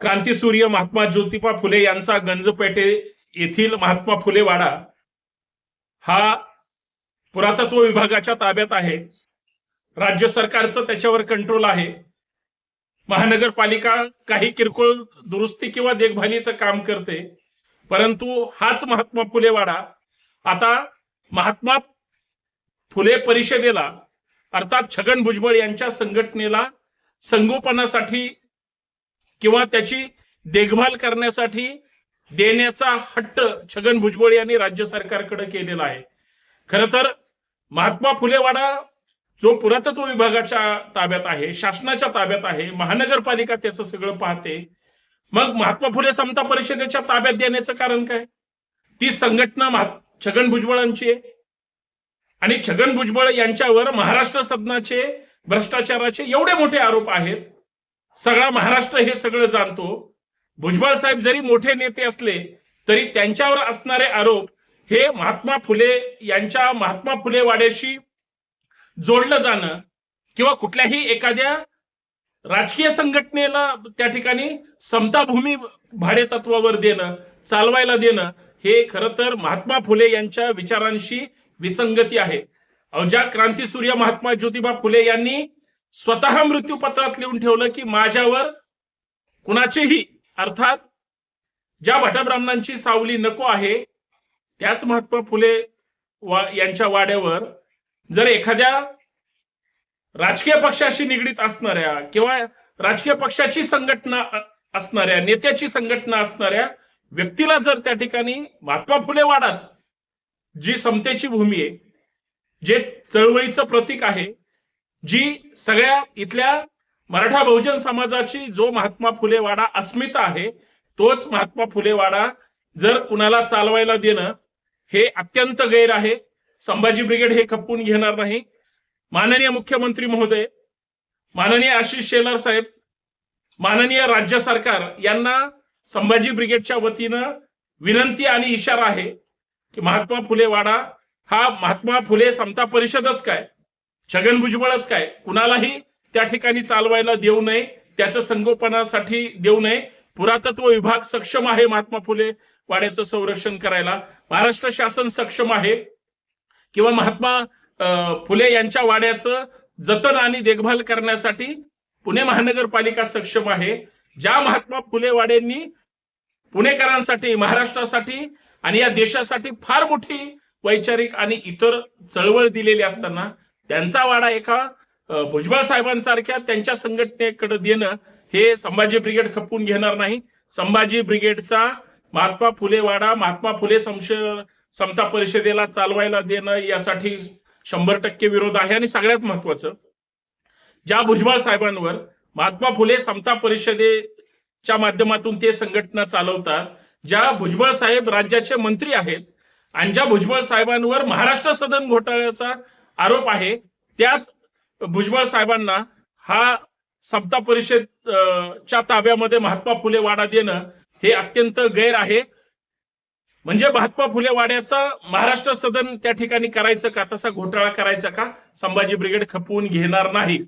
क्रांतीसूर्य महात्मा ज्योतिबा फुले यांचा गंजपेठे येथील महात्मा फुले वाडा हा पुरातत्व विभागाच्या ताब्यात आहे. राज्य सरकारचं त्याच्यावर कंट्रोल आहे. महानगरपालिका काही किरकोळ दुरुस्ती किंवा देखभालीचं काम करते. परंतु हाच महात्मा फुले वाडा आता महात्मा फुले परिषदेला अर्थात छगन भुजबळ यांच्या संघटनेला संगोपनासाठी किंवा त्याची देखभाल करण्यासाठी देण्याचा हट्ट छगन भुजबळ यांनी राज्य सरकारकडे केलेला आहे. खर तर महात्मा फुलेवाडा जो पुरातत्व विभागाच्या ताब्यात आहे शासनाच्या ताब्यात आहे महानगरपालिका त्याचं सगळं पाहते. मग महात्मा फुले समता परिषदेच्या ताब्यात देण्याचं कारण काय? ती संघटना महा- छगन भुजबळांची आहे. आणि छगन भुजबळ यांच्यावर महाराष्ट्र सदनाचे भ्रष्टाचाराचे एवढे मोठे आरोप आहेत सगळा महाराष्ट्र हे सगळं जाणतो. भुजबळ साहेब जरी मोठे नेते असले तरी त्यांच्यावर असणारे आरोप हे महात्मा फुले यांच्या महात्मा फुले वाड्याशी जोडलं जाणं किंवा कुठल्याही एखाद्या राजकीय संघटनेला त्या ठिकाणी समताभूमी भाडेतत्वावर देणं चालवायला देणं हे खरं तर महात्मा फुले यांच्या विचारांशी विसंगती आहे. अवजा क्रांतीसूर्य महात्मा ज्योतिबा फुले यांनी स्वतः मृत्यूपत्रात लिहून ठेवलं की माझ्यावर कुणाचेही अर्थात ज्या भटब्राह्मणांची सावली नको आहे त्याच महात्मा फुले वा- यांच्या वाड्यावर जर एखाद्या राजकीय पक्षाशी निगडीत असणाऱ्या किंवा राजकीय पक्षाची संघटना असणाऱ्या नेत्याची संघटना असणाऱ्या व्यक्तीला जर त्या ठिकाणी महात्मा फुले वाडाच जी समतेची भूमी आहे जे चळवळीचं प्रतीक आहे जी सगळ्या इथल्या मराठा बहुजन समाजाची जो महात्मा फुले वाडा अस्मिता आहे तोच महात्मा फुले वाडा जर कुणाला चालवायला देणं हे अत्यंत गैर आहे. संभाजी ब्रिगेड हे खपवून घेणार नाही. माननीय मुख्यमंत्री महोदय माननीय आशिष शेलार साहेब माननीय राज्य सरकार यांना संभाजी ब्रिगेडच्या वतीनं विनंती आणि इशारा आहे की महात्मा फुले वाडा हा महात्मा फुले समता परिषदच काय? छगन भुजबळच काय? कुणालाही त्या ठिकाणी चालवायला देऊ नये त्याचं संगोपनासाठी देऊ नये. पुरातत्व विभाग सक्षम आहे महात्मा फुले वाड्याचं संरक्षण करायला. महाराष्ट्र शासन सक्षम आहे. किंवा महात्मा फुले यांच्या वाड्याचं जतन आणि देखभाल करण्यासाठी पुणे महानगरपालिका सक्षम आहे. ज्या महात्मा फुले वाड्यांनी पुणेकरांसाठी महाराष्ट्रासाठी आणि या देशासाठी फार मोठी वैचारिक आणि इतर चळवळ दिलेली असताना त्यांचा वाडा एका भुजबळ साहेबांसारख्या त्यांच्या संघटनेकडे देणं हे संभाजी ब्रिगेड खपवून घेणार नाही. संभाजी ब्रिगेडचा महात्मा फुले वाडा महात्मा फुले समता परिषदेला चालवायला देणं यासाठी शंभर टक्के विरोध आहे आणि सगळ्यात महत्वाचं ज्या भुजबळ साहेबांवर महात्मा फुले समता परिषदेच्या माध्यमातून ते संघटना चालवतात ज्या भुजबळ साहेब राज्याचे मंत्री आहेत आणि ज्या भुजबळ साहेबांवर महाराष्ट्र सदन घोटाळ्याचा आरोप आहे. त्याच भुजबळ साहेबांना हा समता परिषद च्या ताब्यामध्ये महात्मा फुले वाडा देणं हे अत्यंत गैर आहे. म्हणजे महात्मा फुले वाड्याचा महाराष्ट्र सदन त्या ठिकाणी करायचं का? तसा घोटाळा करायचा का? संभाजी ब्रिगेड खपवून घेणार नाही.